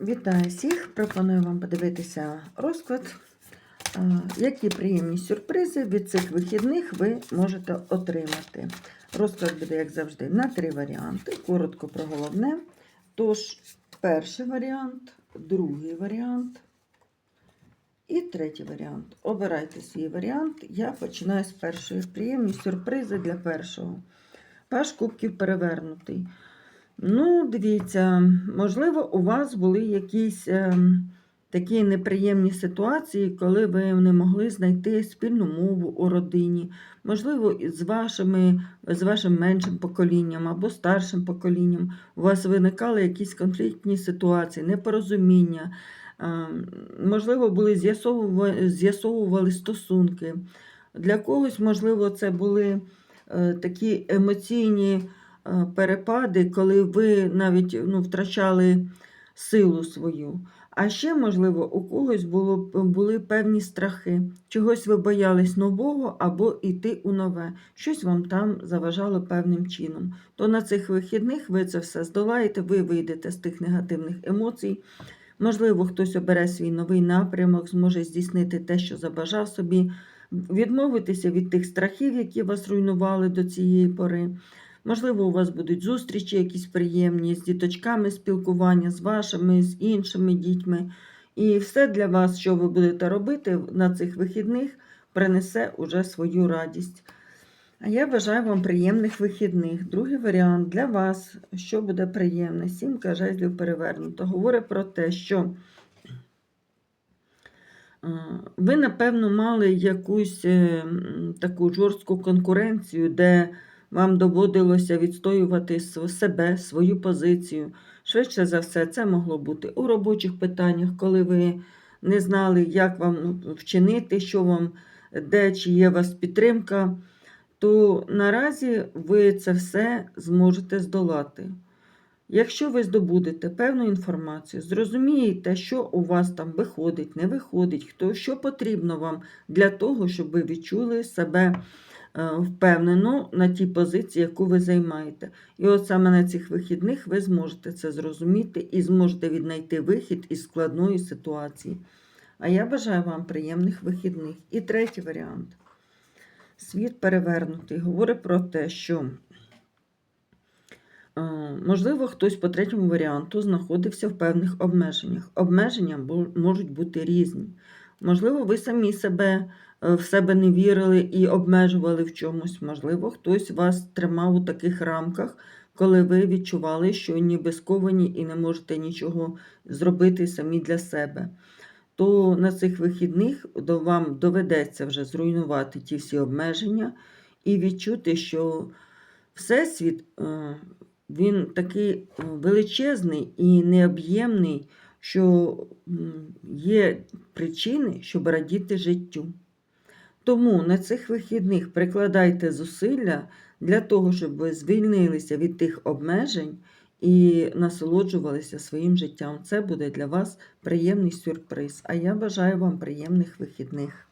Вітаю всіх! Пропоную вам подивитися розклад, які приємні сюрпризи від цих вихідних ви можете отримати. Розклад буде, як завжди, на три варіанти. Коротко про головне. Тож, перший варіант, другий варіант і третій варіант. Обирайте свій варіант. Я починаю з першої. Приємні сюрпризи для першого. Паш кубків перевернутий. Ну, дивіться, можливо, у вас були якісь е, такі неприємні ситуації, коли ви не могли знайти спільну мову у родині. Можливо, з, вашими, з вашим меншим поколінням або старшим поколінням у вас виникали якісь конфліктні ситуації, непорозуміння. Е, можливо, були з'ясовува- з'ясовували стосунки. Для когось, можливо, це були е, такі емоційні перепади, коли ви навіть ну, втрачали силу свою. А ще, можливо, у когось було, були певні страхи. Чогось ви боялись нового або йти у нове. Щось вам там заважало певним чином. То на цих вихідних ви це все здолаєте, ви вийдете з тих негативних емоцій. Можливо, хтось обере свій новий напрямок, зможе здійснити те, що забажав собі, відмовитися від тих страхів, які вас руйнували до цієї пори. Можливо, у вас будуть зустрічі якісь приємні з діточками, спілкування з вашими, з іншими дітьми. І все для вас, що ви будете робити на цих вихідних, принесе уже свою радість. А я бажаю вам приємних вихідних. Другий варіант для вас, що буде приємне, сімка жезлів перевернуто. Говорить про те, що ви, напевно, мали якусь е, таку жорстку конкуренцію, де вам доводилося відстоювати себе, свою позицію. Швидше за все, це могло бути у робочих питаннях, коли ви не знали, як вам ну, вчинити, що вам, де, чи є у вас підтримка, то наразі ви це все зможете здолати. Якщо ви здобудете певну інформацію, зрозумієте, що у вас там виходить, не виходить, хто, що потрібно вам для того, щоб ви відчули себе впевнено на тій позиції, яку ви займаєте. І от саме на цих вихідних ви зможете це зрозуміти і зможете віднайти вихід із складної ситуації. А я бажаю вам приємних вихідних. І третій варіант. Світ перевернутий говорить про те, що Е, Можливо, хтось по третьому варіанту знаходився в певних обмеженнях. Обмеження можуть бути різні. Можливо, ви самі себе е, в себе не вірили і обмежували в чомусь. Можливо, хтось вас тримав у таких рамках, коли ви відчували, що ніби сковані і не можете нічого зробити самі для себе. То на цих вихідних вам доведеться вже зруйнувати ті всі обмеження і відчути, що Всесвіт е, він такий е, величезний і необ'ємний, що є причини, щоб радіти життю. Тому на цих вихідних прикладайте зусилля для того, щоб ви звільнилися від тих обмежень і насолоджувалися своїм життям. Це буде для вас приємний сюрприз. А я бажаю вам приємних вихідних.